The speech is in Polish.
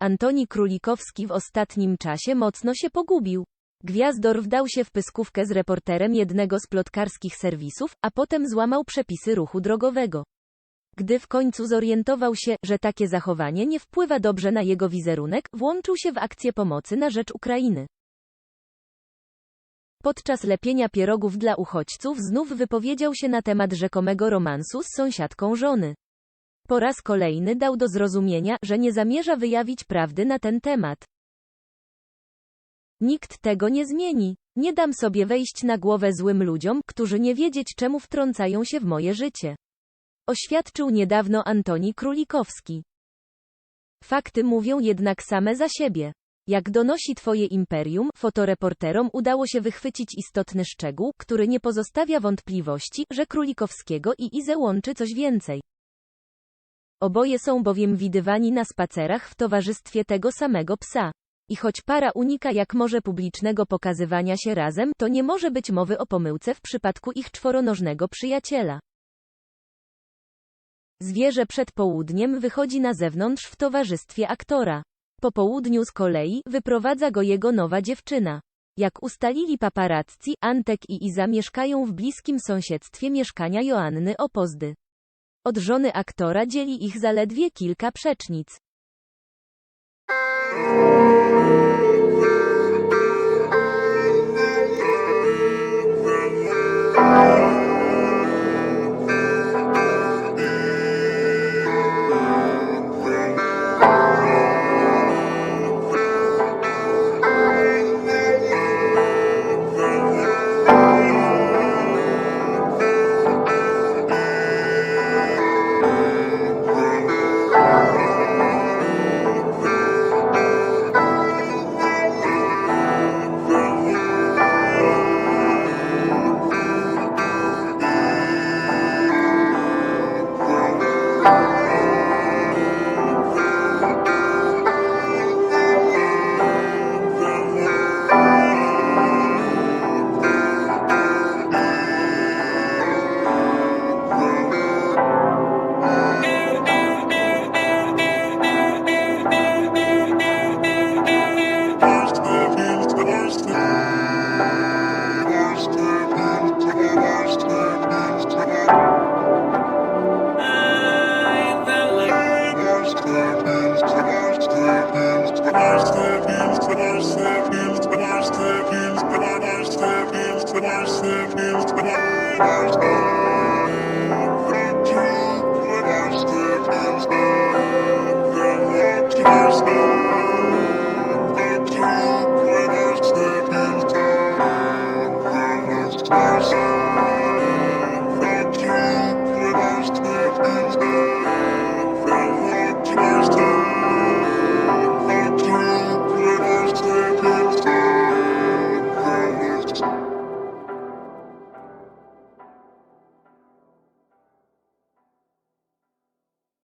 Antoni Królikowski w ostatnim czasie mocno się pogubił. Gwiazdor wdał się w pyskówkę z reporterem jednego z plotkarskich serwisów, a potem złamał przepisy ruchu drogowego. Gdy w końcu zorientował się, że takie zachowanie nie wpływa dobrze na jego wizerunek, włączył się w akcję pomocy na rzecz Ukrainy. Podczas lepienia pierogów dla uchodźców znów wypowiedział się na temat rzekomego romansu z sąsiadką żony. Po raz kolejny dał do zrozumienia, że nie zamierza wyjawić prawdy na ten temat. Nikt tego nie zmieni. Nie dam sobie wejść na głowę złym ludziom, którzy nie wiedzieć czemu wtrącają się w moje życie. Oświadczył niedawno Antoni Królikowski. Fakty mówią jednak same za siebie. Jak donosi Twoje imperium, fotoreporterom udało się wychwycić istotny szczegół, który nie pozostawia wątpliwości, że Królikowskiego i Izę łączy coś więcej. Oboje są bowiem widywani na spacerach w towarzystwie tego samego psa. I choć para unika jak może publicznego pokazywania się razem, to nie może być mowy o pomyłce w przypadku ich czworonożnego przyjaciela. Zwierzę przed południem wychodzi na zewnątrz w towarzystwie aktora. Po południu z kolei wyprowadza go jego nowa dziewczyna. Jak ustalili paparazzi, Antek i Iza mieszkają w bliskim sąsiedztwie mieszkania Joanny Opozdy. Od żony aktora dzieli ich zaledwie kilka przecznic. Thank you.